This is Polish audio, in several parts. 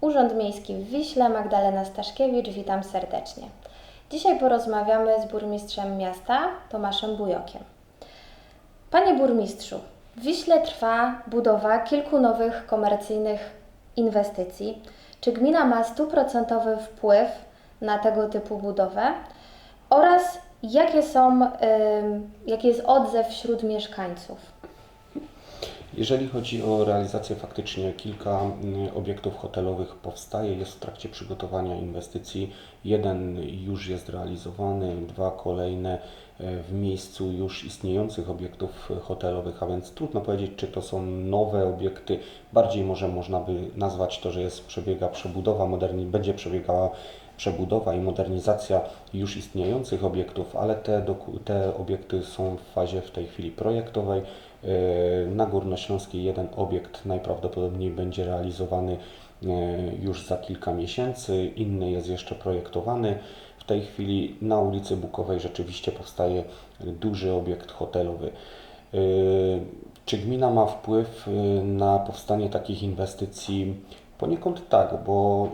Urząd Miejski w Wiśle, Magdalena Staszkiewicz, witam serdecznie. Dzisiaj porozmawiamy z burmistrzem miasta Tomaszem Bujokiem. Panie burmistrzu, w Wiśle trwa budowa kilku nowych komercyjnych inwestycji. Czy gmina ma stuprocentowy wpływ na tego typu budowę? Oraz jakie są, jaki jest odzew wśród mieszkańców? Jeżeli chodzi o realizację, faktycznie kilka mm, obiektów hotelowych powstaje, jest w trakcie przygotowania inwestycji. Jeden już jest realizowany, dwa kolejne e, w miejscu już istniejących obiektów hotelowych, a więc trudno powiedzieć, czy to są nowe obiekty. Bardziej może można by nazwać to, że jest przebiega przebudowa, moderni, będzie przebiegała przebudowa i modernizacja już istniejących obiektów, ale te, te obiekty są w fazie w tej chwili projektowej. Yy, Na Górnośląskiej jeden obiekt najprawdopodobniej będzie realizowany yy, już za kilka miesięcy, inny jest jeszcze projektowany. W tej chwili na ulicy Bukowej rzeczywiście powstaje duży obiekt hotelowy. Yy, Czy gmina ma wpływ na powstanie takich inwestycji? Poniekąd tak, bo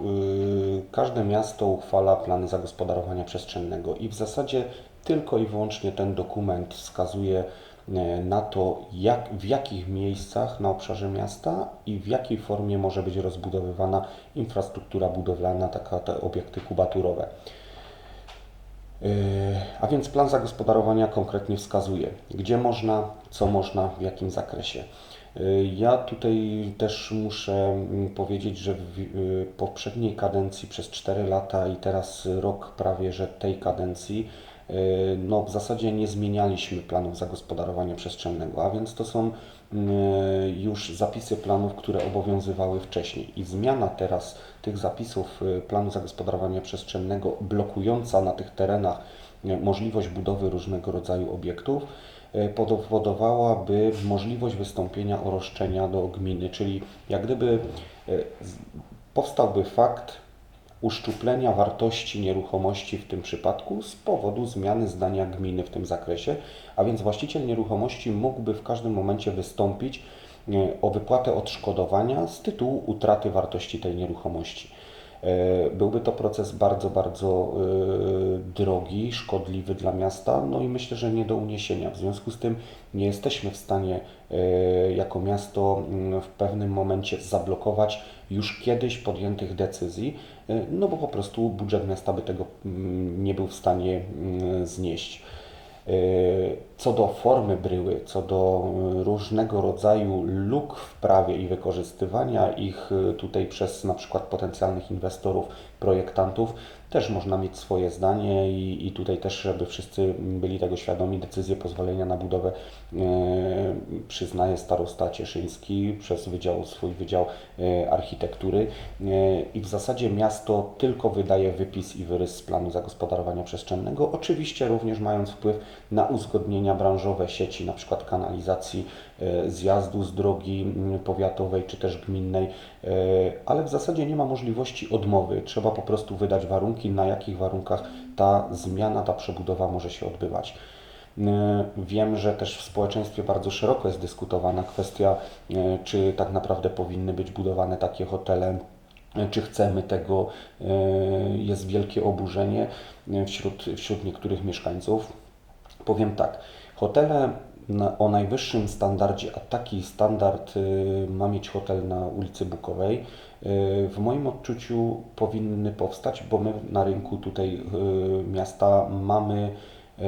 każde miasto uchwala plany zagospodarowania przestrzennego i w zasadzie tylko i wyłącznie ten dokument wskazuje e, na to, jak, w jakich miejscach na obszarze miasta i w jakiej formie może być rozbudowywana infrastruktura budowlana, taka te obiekty kubaturowe. Yy, A więc plan zagospodarowania konkretnie wskazuje, gdzie można, co można, w jakim zakresie. Yy, Ja tutaj też muszę mm, powiedzieć, że w poprzedniej kadencji przez 4 lata i teraz rok prawie, że tej kadencji, no w zasadzie nie zmienialiśmy planów zagospodarowania przestrzennego, a więc to są yy, już zapisy planów, które obowiązywały wcześniej. I zmiana teraz tych zapisów yy, planu zagospodarowania przestrzennego, blokująca na tych terenach możliwość budowy różnego rodzaju obiektów, powodowałaby możliwość wystąpienia o roszczenia do gminy, czyli jak gdyby powstałby fakt uszczuplenia wartości nieruchomości w tym przypadku z powodu zmiany zdania gminy w tym zakresie, a więc właściciel nieruchomości mógłby w każdym momencie wystąpić e, o wypłatę odszkodowania z tytułu utraty wartości tej nieruchomości. E, Byłby to proces bardzo, bardzo e, drogi, szkodliwy dla miasta, no i myślę, że nie do uniesienia. W związku z tym nie jesteśmy w stanie e, jako miasto mm, w pewnym momencie zablokować już kiedyś podjętych decyzji, no bo po prostu budżet miasta by tego mm, nie był w stanie mm, znieść. Co do formy bryły, co do e, różnego rodzaju luk w prawie i wykorzystywania ich e, tutaj przez na przykład potencjalnych inwestorów, projektantów, też można mieć swoje zdanie i, i tutaj też, żeby wszyscy byli tego świadomi, decyzję pozwolenia na budowę e, przyznaje starosta Cieszyński przez wydział, swój wydział e, architektury e, i w zasadzie miasto tylko wydaje wypis i wyrys z planu zagospodarowania przestrzennego, oczywiście również mając wpływ na branżowe sieci, na przykład kanalizacji, e, zjazdu z drogi powiatowej czy też gminnej, e, ale w zasadzie nie ma możliwości odmowy. Trzeba po prostu wydać warunki, na jakich warunkach ta zmiana, ta przebudowa może się odbywać. E, Wiem, że też w społeczeństwie bardzo szeroko jest dyskutowana kwestia, czy tak naprawdę powinny być budowane takie hotele, czy chcemy tego. Jest wielkie oburzenie wśród, wśród niektórych mieszkańców. Powiem tak, hotele na, o najwyższym standardzie, a taki standard y, ma mieć hotel na ulicy Bukowej, y, w moim odczuciu powinny powstać, bo my na rynku tutaj y, miasta mamy y,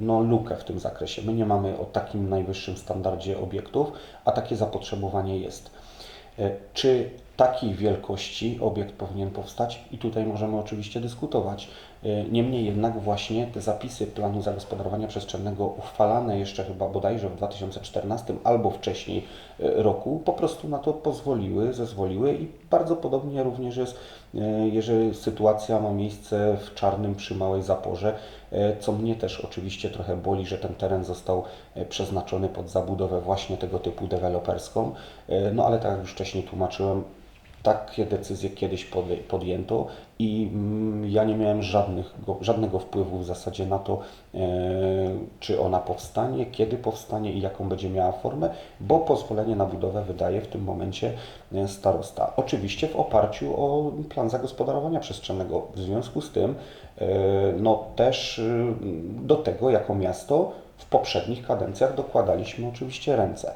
no, lukę w tym zakresie. My nie mamy o takim najwyższym standardzie obiektów, a takie zapotrzebowanie jest. E, Czy takiej wielkości obiekt powinien powstać? I tutaj możemy oczywiście dyskutować. E, Niemniej jednak właśnie te zapisy planu zagospodarowania przestrzennego uchwalane jeszcze chyba bodajże w 2014 albo wcześniej e, roku po prostu na to pozwoliły, zezwoliły i bardzo podobnie również jest, e, jeżeli sytuacja ma miejsce w Czarnym przy Małej Zaporze, co mnie też oczywiście trochę boli, że ten teren został przeznaczony pod zabudowę właśnie tego typu deweloperską. No ale tak jak już wcześniej tłumaczyłem, takie decyzje kiedyś podjęto i mm, ja nie miałem żadnych, żadnego wpływu w zasadzie na to, e, czy ona powstanie, kiedy powstanie i jaką będzie miała formę, bo pozwolenie na budowę wydaje w tym momencie e, starosta. Oczywiście w oparciu o plan zagospodarowania przestrzennego. W związku z tym, e, no też y, do tego jako miasto w poprzednich kadencjach dokładaliśmy oczywiście ręce.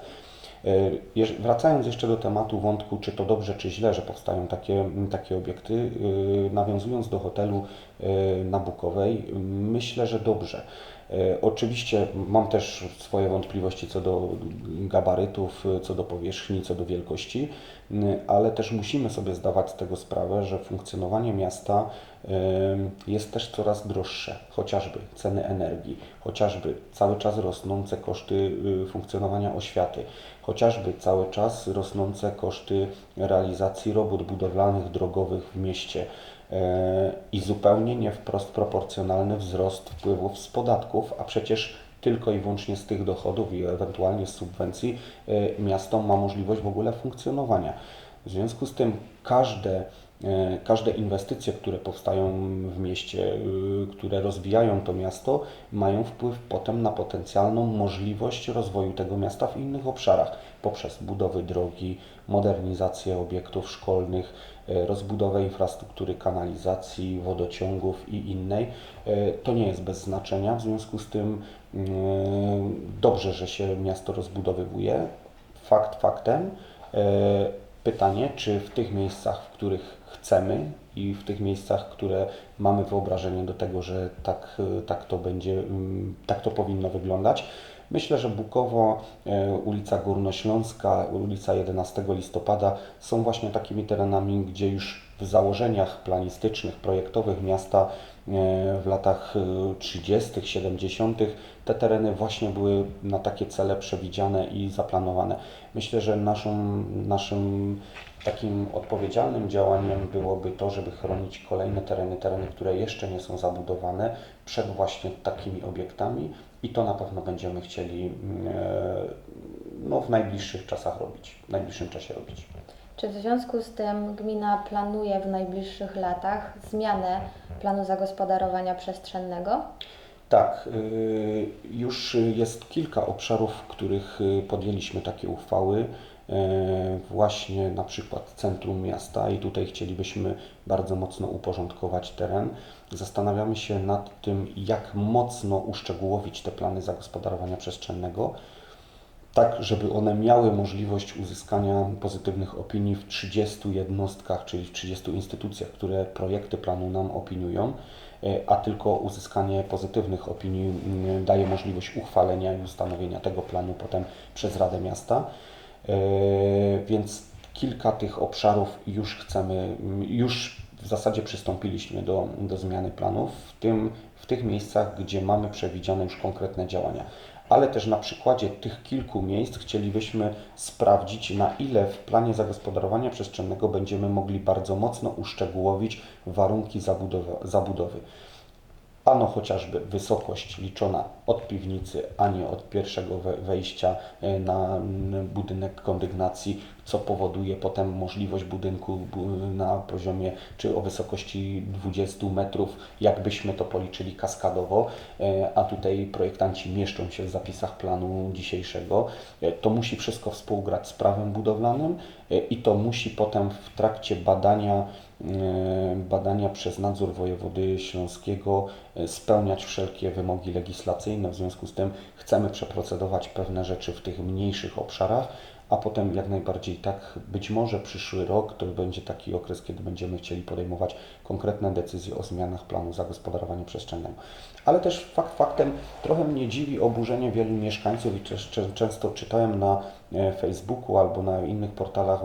Jeż- Wracając jeszcze do tematu wątku, czy to dobrze, czy źle, że powstają takie, takie obiekty, y, nawiązując do hotelu y, na Bukowej, myślę, że dobrze. Y, Oczywiście mam też swoje wątpliwości co do gabarytów, co do powierzchni, co do wielkości, ale też musimy sobie zdawać z tego sprawę, że funkcjonowanie miasta jest też coraz droższe, chociażby ceny energii, chociażby cały czas rosnące koszty y, funkcjonowania oświaty, chociażby cały czas rosnące koszty realizacji robót budowlanych, drogowych w mieście. e, i zupełnie nie wprost proporcjonalny wzrost wpływów z podatków, a przecież tylko i wyłącznie z tych dochodów i ewentualnie z subwencji e, miasto ma możliwość w ogóle funkcjonowania. W związku z tym każde, e, każde inwestycje, które powstają w mieście, które rozwijają to miasto, mają wpływ potem na potencjalną możliwość rozwoju tego miasta w innych obszarach poprzez budowy drogi, modernizację obiektów szkolnych, e, rozbudowę infrastruktury kanalizacji, wodociągów i innej. E, To nie jest bez znaczenia, w związku z tym mm, dobrze, że się miasto rozbudowywuje. Fakt faktem. E, Pytanie, czy w tych miejscach, w których chcemy i w tych miejscach, które mamy wyobrażenie do tego, że tak, e, tak to będzie, mm, tak to powinno wyglądać. Myślę, że Bukowo, e, ulica Górnośląska, ulica 11 listopada są właśnie takimi terenami, gdzie już w założeniach planistycznych, projektowych miasta e, w latach e, 30., 70. te tereny właśnie były na takie cele przewidziane i zaplanowane. Myślę, że naszą, naszym takim odpowiedzialnym działaniem byłoby to, żeby chronić kolejne tereny, tereny, które jeszcze nie są zabudowane przed właśnie takimi obiektami i to na pewno będziemy chcieli mm, e, no, w najbliższych czasach robić, w najbliższym czasie robić. Czy w związku z tym gmina planuje w najbliższych latach zmianę planu zagospodarowania przestrzennego? Tak, y, już jest kilka obszarów, w których y, podjęliśmy takie uchwały. e, Właśnie na przykład centrum miasta i tutaj chcielibyśmy bardzo mocno uporządkować teren. Zastanawiamy się nad tym, jak mocno uszczegółowić te plany zagospodarowania przestrzennego, tak żeby one miały możliwość uzyskania pozytywnych opinii w 30 jednostkach, czyli w 30 instytucjach, które projekty planu nam opiniują, a tylko uzyskanie pozytywnych opinii mm, daje możliwość uchwalenia i ustanowienia tego planu potem przez Radę Miasta. E, Więc kilka tych obszarów już chcemy, mm, już w zasadzie przystąpiliśmy do, do zmiany planów, w tym w tych miejscach, gdzie mamy przewidziane już konkretne działania ale też na przykładzie tych kilku miejsc chcielibyśmy sprawdzić, na ile w planie zagospodarowania przestrzennego będziemy mogli bardzo mocno uszczegółowić warunki zabudowy. Ano chociażby wysokość liczona od piwnicy, a nie od pierwszego we- wejścia e, na mm, budynek kondygnacji, co powoduje potem możliwość budynku bu- na poziomie czy o wysokości 20 metrów, jakbyśmy to policzyli kaskadowo, e, a tutaj projektanci mieszczą się w zapisach planu dzisiejszego. E, To musi wszystko współgrać z prawem budowlanym i to musi potem w trakcie badania badania przez nadzór wojewody śląskiego e, spełniać wszelkie wymogi legislacyjne. W związku z tym chcemy przeprocedować pewne rzeczy w tych mniejszych obszarach, a potem jak najbardziej tak, być może przyszły rok to będzie taki okres, kiedy będziemy chcieli podejmować konkretne decyzje o zmianach planu zagospodarowania przestrzennego. Ale też fakt faktem trochę mnie dziwi oburzenie wielu mieszkańców i często czytałem na e, Facebooku albo na innych portalach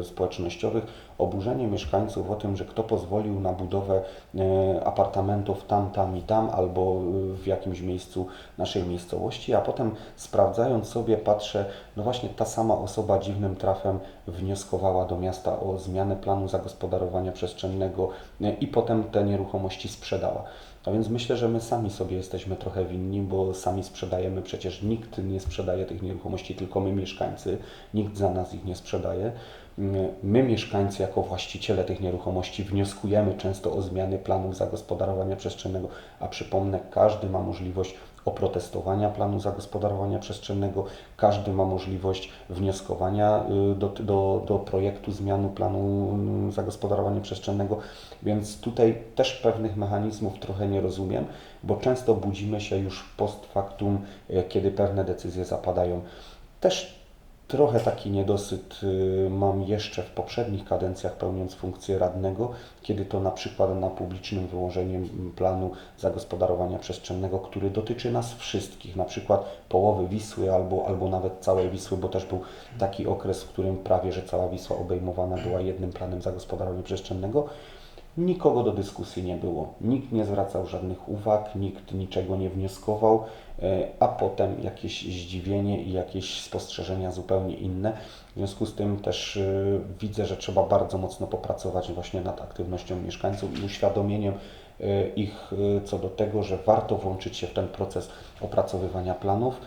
e, społecznościowych oburzenie mieszkańców o tym, że kto pozwolił na budowę e, apartamentów tam, tam i tam, albo w jakimś miejscu naszej miejscowości, a potem sprawdzając sobie patrzę, no właśnie ta sama osoba dziwnym trafem wnioskowała do miasta o zmianę planu zagospodarowania przestrzennego e, i potem te nieruchomości sprzedała. A więc myślę, że my sami sobie jesteśmy trochę winni, bo sami sprzedajemy, przecież nikt nie sprzedaje tych nieruchomości, tylko my mieszkańcy, nikt za nas ich nie sprzedaje. mm, my mieszkańcy jako właściciele tych nieruchomości wnioskujemy często o zmiany planów zagospodarowania przestrzennego, a przypomnę, każdy ma możliwość oprotestowania planu zagospodarowania przestrzennego, każdy ma możliwość wnioskowania y, do, do, do projektu zmiany planu mm, zagospodarowania przestrzennego, więc tutaj też pewnych mechanizmów trochę nie rozumiem, bo często budzimy się już post factum, y, kiedy pewne decyzje zapadają. Też Trochę taki niedosyt y, mam jeszcze w poprzednich kadencjach pełniąc funkcję radnego, kiedy to na przykład na publicznym wyłożeniu planu zagospodarowania przestrzennego, który dotyczy nas wszystkich, na przykład połowy Wisły albo, albo nawet całej Wisły, bo też był taki okres, w którym prawie że cała Wisła obejmowana była jednym planem zagospodarowania przestrzennego. Nikogo do dyskusji nie było. Nikt nie zwracał żadnych uwag, nikt niczego nie wnioskował, e, a potem jakieś zdziwienie i jakieś spostrzeżenia zupełnie inne. W związku z tym też e, widzę, że trzeba bardzo mocno popracować właśnie nad aktywnością mieszkańców i uświadomieniem e, ich co do tego, że warto włączyć się w ten proces opracowywania planów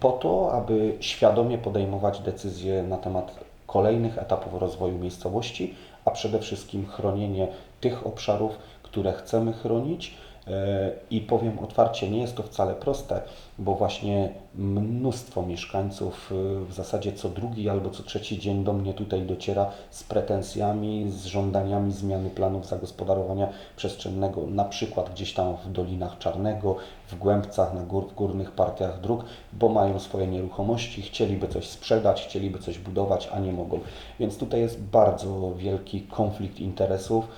po to, aby świadomie podejmować decyzje na temat kolejnych etapów rozwoju miejscowości, a przede wszystkim chronienie tych obszarów, które chcemy chronić. I powiem otwarcie, nie jest to wcale proste, bo właśnie mnóstwo mieszkańców y, w zasadzie co drugi albo co trzeci dzień do mnie tutaj dociera z pretensjami, z żądaniami zmiany planów zagospodarowania przestrzennego, na przykład gdzieś tam w Dolinach Czarnego, w Głębcach, na gór, w górnych partiach dróg, bo mają swoje nieruchomości, chcieliby coś sprzedać, chcieliby coś budować, a nie mogą. Więc tutaj jest bardzo wielki konflikt interesów,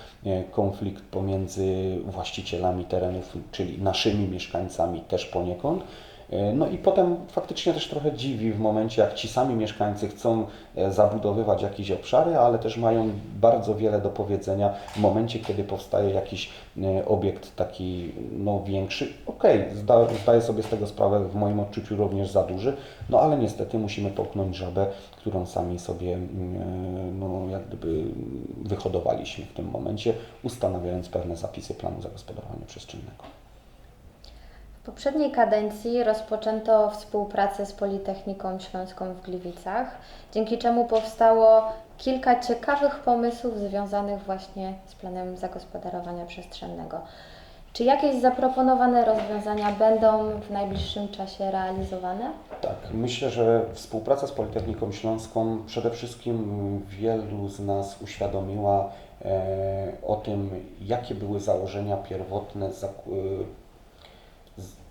konflikt pomiędzy właścicielami terenów, czyli naszymi mieszkańcami też poniekąd, E, no i potem faktycznie też trochę dziwi w momencie, jak ci sami mieszkańcy chcą e, zabudowywać jakieś obszary, ale też mają bardzo wiele do powiedzenia w momencie, kiedy powstaje jakiś e, obiekt taki no, większy. Okej, okay, zda, zdaję sobie z tego sprawę, w moim odczuciu również za duży, no ale niestety musimy połknąć żabę, którą sami sobie mm, no, jak gdyby wyhodowaliśmy w tym momencie, ustanawiając pewne zapisy planu zagospodarowania przestrzennego. W poprzedniej kadencji rozpoczęto współpracę z Politechniką Śląską w Gliwicach, dzięki czemu powstało kilka ciekawych pomysłów związanych właśnie z planem zagospodarowania przestrzennego. Czy jakieś zaproponowane rozwiązania będą w najbliższym czasie realizowane? Tak, myślę, że współpraca z Politechniką Śląską przede wszystkim wielu z nas uświadomiła e, o tym, jakie były założenia pierwotne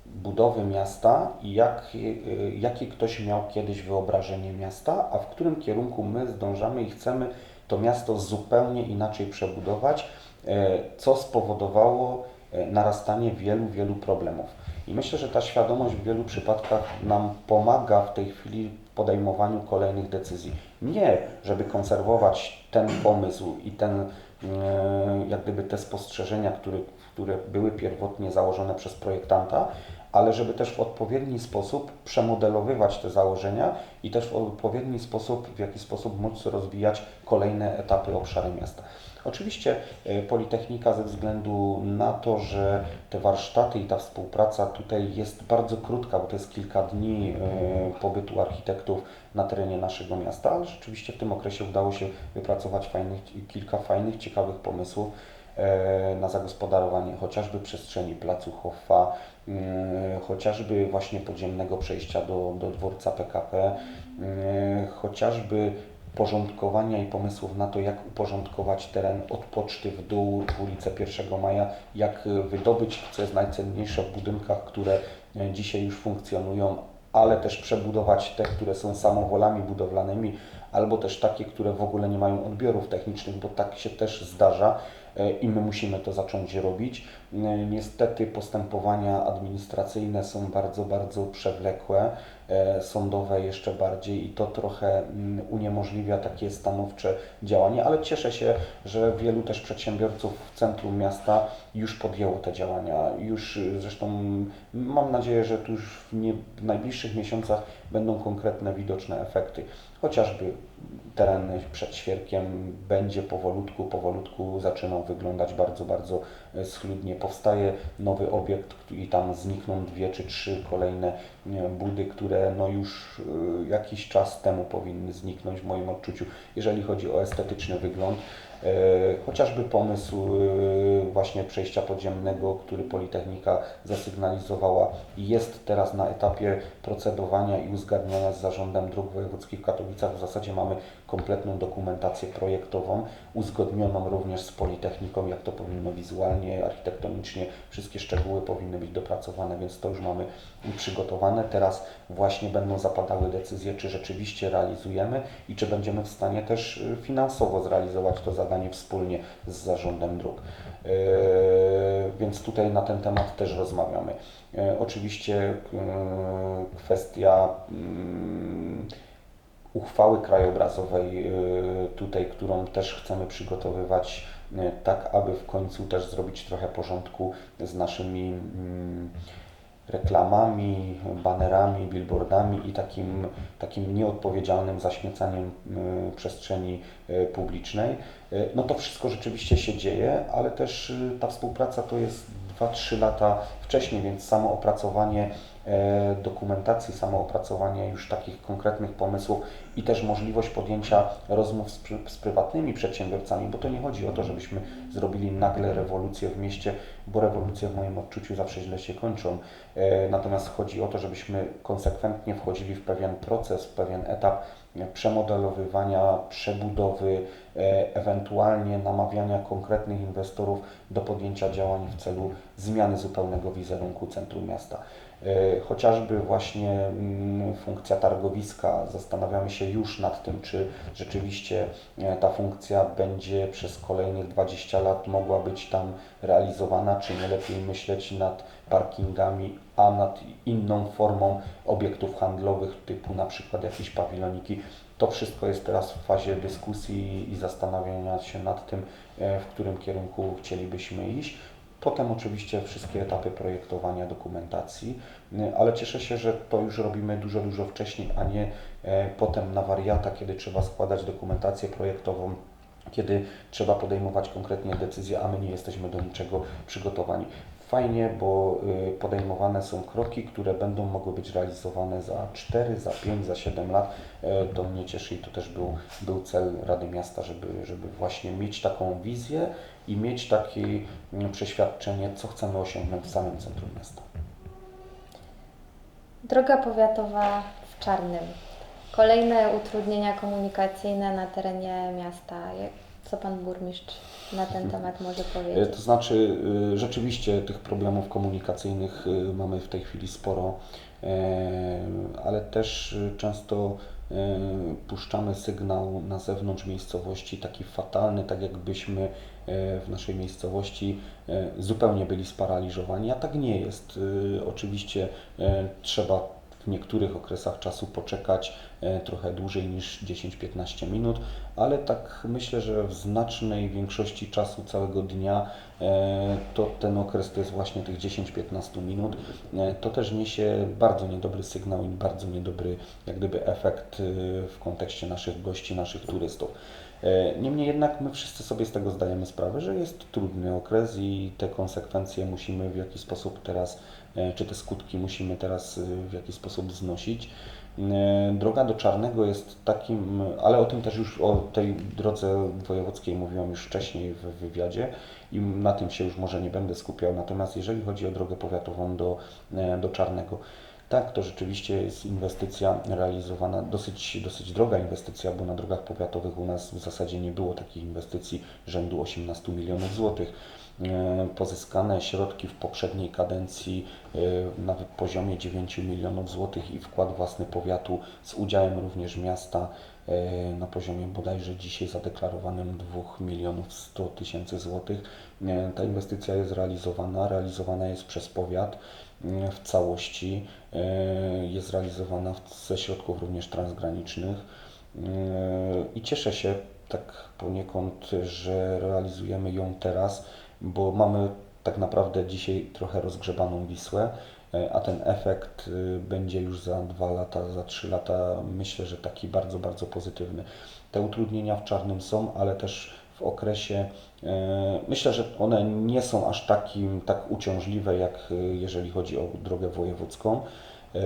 budowy miasta i jak, y, jakie ktoś miał kiedyś wyobrażenie miasta, a w którym kierunku my zdążamy i chcemy to miasto zupełnie inaczej przebudować, e, co spowodowało e, narastanie wielu, wielu problemów. I myślę, że ta świadomość w wielu przypadkach nam pomaga w tej chwili w podejmowaniu kolejnych decyzji. Nie, żeby konserwować ten pomysł i ten, e, jak gdyby te spostrzeżenia, które, które były pierwotnie założone przez projektanta, ale żeby też w odpowiedni sposób przemodelowywać te założenia i też w odpowiedni sposób, w jaki sposób móc rozwijać kolejne etapy obszary miasta. Oczywiście e, Politechnika ze względu na to, że te warsztaty i ta współpraca tutaj jest bardzo krótka, bo to jest kilka dni e, pobytu architektów na terenie naszego miasta, ale rzeczywiście w tym okresie udało się wypracować fajnych, kilka fajnych, ciekawych pomysłów na zagospodarowanie chociażby przestrzeni placu Hoffa, E, chociażby właśnie podziemnego przejścia do, do dworca PKP, e, chociażby porządkowania i pomysłów na to, jak uporządkować teren od poczty w dół w ulicę 1 Maja, jak wydobyć, co jest najcenniejsze w budynkach, które e, dzisiaj już funkcjonują, ale też przebudować te, które są samowolami budowlanymi, albo też takie, które w ogóle nie mają odbiorów technicznych, bo tak się też zdarza. e, i my musimy to zacząć robić. E, niestety postępowania administracyjne są bardzo, bardzo przewlekłe, e, sądowe jeszcze bardziej i to trochę mm, uniemożliwia takie stanowcze działanie, ale cieszę się, że wielu też przedsiębiorców w centrum miasta już podjęło te działania. Już zresztą mam nadzieję, że tu już w, nie, w najbliższych miesiącach będą konkretne, widoczne efekty, chociażby teren przed Świerkiem będzie powolutku, powolutku zaczynał wyglądać bardzo, bardzo schludnie. Powstaje nowy obiekt i tam znikną dwie czy trzy kolejne budy, które no już e, jakiś czas temu powinny zniknąć w moim odczuciu, jeżeli chodzi o estetyczny wygląd. E, Chociażby pomysł e, właśnie przejścia podziemnego, który Politechnika zasygnalizowała, jest teraz na etapie procedowania i uzgadniania z Zarządem Dróg Wojewódzkich w Katowicach. W zasadzie mamy kompletną dokumentację projektową, uzgodnioną również z Politechniką, jak to powinno wizualnie, architektonicznie, wszystkie szczegóły powinny być dopracowane, więc to już mamy przygotowane. Teraz właśnie będą zapadały decyzje, czy rzeczywiście realizujemy i czy będziemy w stanie też y, finansowo zrealizować to zadanie wspólnie z Zarządem Dróg. Yy, Więc tutaj na ten temat też rozmawiamy. Yy, Oczywiście yy, kwestia mm, uchwały krajobrazowej, yy, tutaj, którą też chcemy przygotowywać, yy, tak aby w końcu też zrobić trochę porządku z naszymi mm, reklamami, banerami, billboardami i takim, takim nieodpowiedzialnym zaśmiecaniem y, przestrzeni y, publicznej. Y, No to wszystko rzeczywiście się dzieje, ale też y, ta współpraca to jest 2-3 lata wcześniej, więc samo opracowanie e, dokumentacji, samo opracowanie już takich konkretnych pomysłów i też możliwość podjęcia rozmów z, z prywatnymi przedsiębiorcami, bo to nie chodzi o to, żebyśmy zrobili nagle rewolucję w mieście, bo rewolucje w moim odczuciu zawsze źle się kończą. E, Natomiast chodzi o to, żebyśmy konsekwentnie wchodzili w pewien proces, w pewien etap przemodelowywania, przebudowy, e, ewentualnie namawiania konkretnych inwestorów do podjęcia działań w celu zmiany zupełnego wizerunku centrum miasta. E, Chociażby właśnie mm, funkcja targowiska. Zastanawiamy się już nad tym, czy rzeczywiście e, ta funkcja będzie przez kolejnych 20 lat mogła być tam realizowana, czy nie lepiej myśleć nad parkingami, a nad inną formą obiektów handlowych, typu na przykład jakieś pawiloniki. To wszystko jest teraz w fazie dyskusji i zastanawiania się nad tym, e, w którym kierunku chcielibyśmy iść. Potem oczywiście wszystkie etapy projektowania dokumentacji, y, ale cieszę się, że to już robimy dużo, dużo wcześniej, a nie e, potem na wariata, kiedy trzeba składać dokumentację projektową, kiedy trzeba podejmować konkretnie decyzje, a my nie jesteśmy do niczego przygotowani. Fajnie, bo y, podejmowane są kroki, które będą mogły być realizowane za 4, za 5, za 7 lat. E, To mnie cieszy i to też był, był cel Rady Miasta, żeby, żeby właśnie mieć taką wizję i mieć takie mm, przeświadczenie, co chcemy osiągnąć w samym centrum miasta. Droga powiatowa w Czarnym. Kolejne utrudnienia komunikacyjne na terenie miasta. Co pan burmistrz na ten temat może E, powiedzieć? To znaczy, y, rzeczywiście tych problemów komunikacyjnych y, mamy w tej chwili sporo, e, ale też często e, puszczamy sygnał na zewnątrz miejscowości taki fatalny, tak jakbyśmy e, w naszej miejscowości e, zupełnie byli sparaliżowani, a tak nie jest. Y, Oczywiście e, trzeba w niektórych okresach czasu poczekać e, trochę dłużej niż 10-15 minut, ale tak myślę, że w znacznej większości czasu całego dnia e, to ten okres to jest właśnie tych 10-15 minut. E, To też niesie bardzo niedobry sygnał i bardzo niedobry jak gdyby efekt e, w kontekście naszych gości, naszych turystów. E, Niemniej jednak my wszyscy sobie z tego zdajemy sprawę, że jest trudny okres i te konsekwencje musimy w jakiś sposób teraz, e, czy te skutki musimy teraz e, w jakiś sposób znosić. Droga do Czarnego jest takim, ale o tym też już, o tej drodze wojewódzkiej mówiłem już wcześniej w wywiadzie i na tym się już może nie będę skupiał. Natomiast jeżeli chodzi o drogę powiatową do, do Czarnego, tak, to rzeczywiście jest inwestycja realizowana, dosyć, dosyć droga inwestycja, bo na drogach powiatowych u nas w zasadzie nie było takich inwestycji rzędu 18 milionów złotych. E, Pozyskane środki w poprzedniej kadencji e, na poziomie 9 milionów złotych i wkład własny powiatu z udziałem również miasta e, na poziomie bodajże dzisiaj zadeklarowanym 2 milionów 100 tysięcy złotych. Ta inwestycja jest realizowana, realizowana jest przez powiat w całości, e, jest realizowana ze środków również transgranicznych e, i cieszę się tak poniekąd, że realizujemy ją teraz, bo mamy tak naprawdę dzisiaj trochę rozgrzebaną Wisłę. e, a ten efekt będzie już za dwa lata, za trzy lata, myślę, że taki bardzo, bardzo pozytywny. Te utrudnienia w czarnym są, ale też w okresie, e, myślę, że one nie są aż takim, tak uciążliwe, jak y, jeżeli chodzi o drogę wojewódzką. E,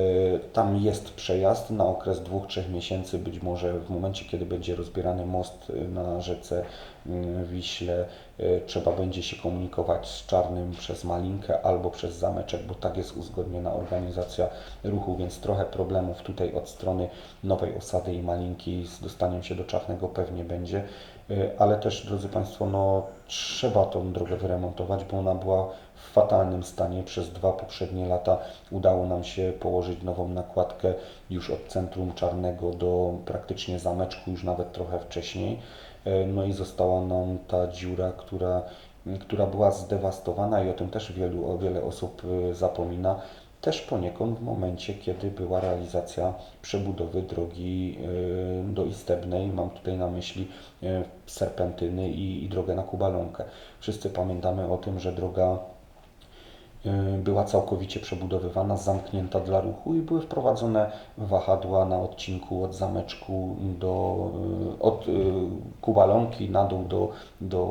Tam jest przejazd na okres dwóch, trzech miesięcy, być może w momencie, kiedy będzie rozbierany most na rzece Wiśle, trzeba będzie się komunikować z Czarnym przez Malinkę albo przez Zameczek, bo tak jest uzgodniona organizacja ruchu, więc trochę problemów tutaj od strony Nowej Osady i Malinki z dostaniem się do Czarnego pewnie będzie, ale też, drodzy Państwo, no trzeba tą drogę wyremontować, bo ona była w fatalnym stanie. Przez dwa poprzednie lata udało nam się położyć nową nakładkę już od centrum Czarnego do praktycznie zameczku, już nawet trochę wcześniej. E, No i została nam ta dziura, która, która była zdewastowana i o tym też wielu, o wiele osób e, zapomina. Też poniekąd w momencie, kiedy była realizacja przebudowy drogi e, do Istebnej, mam tutaj na myśli e, Serpentyny i, i drogę na Kubalonkę. Wszyscy pamiętamy o tym, że droga y, była całkowicie przebudowywana, zamknięta dla ruchu i były wprowadzone wahadła na odcinku od zameczku do, y, od y, Kubalonki na dół do, do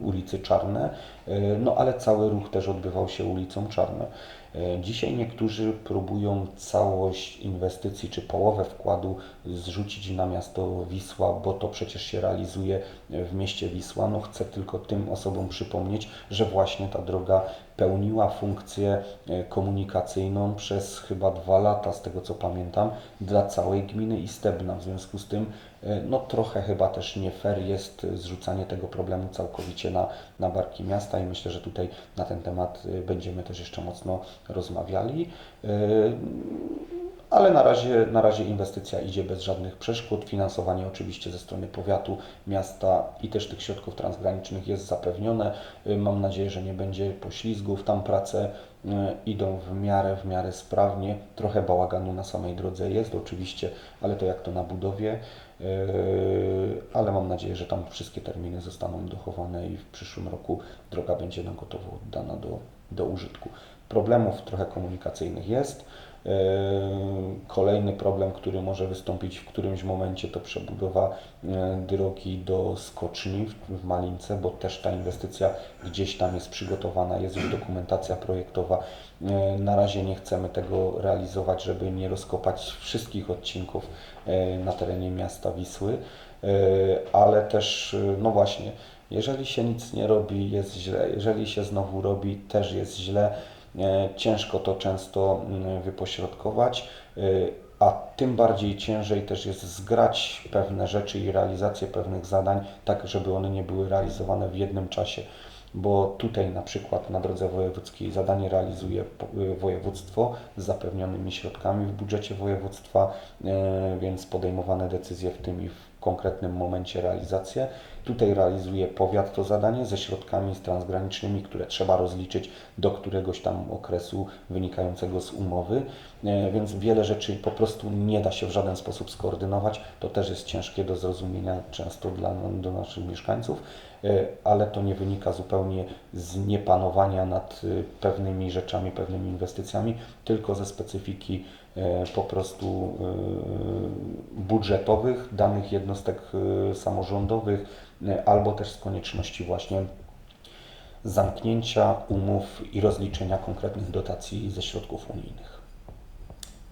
ulicy Czarne, Y, no ale cały ruch też odbywał się ulicą Czarne. Y, Dzisiaj niektórzy próbują całość inwestycji czy połowę wkładu zrzucić na miasto Wisła, bo to przecież się realizuje w mieście Wisła. No chcę tylko tym osobom przypomnieć, że właśnie ta droga pełniła funkcję e, komunikacyjną przez chyba dwa lata, z tego co pamiętam, dla całej gminy Istebna. W związku z tym, e, no trochę chyba też nie fair jest e, zrzucanie tego problemu całkowicie na, na barki miasta i myślę, że tutaj na ten temat e, będziemy też jeszcze mocno rozmawiali. E, ale na razie, na razie inwestycja idzie bez żadnych przeszkód. Finansowanie oczywiście ze strony powiatu, miasta i też tych środków transgranicznych jest zapewnione. Mam nadzieję, że nie będzie poślizgów. Tam prace idą w miarę, w miarę sprawnie. Trochę bałaganu na samej drodze jest oczywiście, ale to jak to na budowie. Y, Ale mam nadzieję, że tam wszystkie terminy zostaną dochowane i w przyszłym roku droga będzie na gotowo oddana do, do użytku. Problemów trochę komunikacyjnych jest. Yy, Kolejny problem, który może wystąpić w którymś momencie, to przebudowa yy, drogi do skoczni w- Malince, bo też ta inwestycja gdzieś tam jest przygotowana, jest już dokumentacja projektowa. Yy, Na razie nie chcemy tego realizować, żeby nie rozkopać wszystkich odcinków na terenie miasta Wisły, ale też, no właśnie, jeżeli się nic nie robi, jest źle, jeżeli się znowu robi, też jest źle. E, Ciężko to często mm, wypośrodkować, y, a tym bardziej ciężej też jest zgrać pewne rzeczy i realizację pewnych zadań, tak żeby one nie były realizowane w jednym czasie. Bo tutaj na przykład na drodze wojewódzkiej zadanie realizuje y, województwo z zapewnionymi środkami w budżecie województwa, e, więc podejmowane decyzje w tym i w konkretnym momencie realizację. Tutaj realizuje powiat to zadanie ze środkami transgranicznymi, które trzeba rozliczyć do któregoś tam okresu wynikającego z umowy, E, więc wiele rzeczy po prostu nie da się w żaden sposób skoordynować. To też jest ciężkie do zrozumienia często dla do naszych mieszkańców, e, ale to nie wynika zupełnie z niepanowania nad e, pewnymi rzeczami, pewnymi inwestycjami, tylko ze specyfiki po prostu e, budżetowych danych jednostek e, samorządowych, e, albo też z konieczności właśnie zamknięcia umów i rozliczenia konkretnych dotacji ze środków unijnych.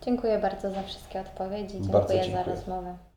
Dziękuję bardzo za wszystkie odpowiedzi. Bardzo Dziękuję za dziękuję. rozmowę.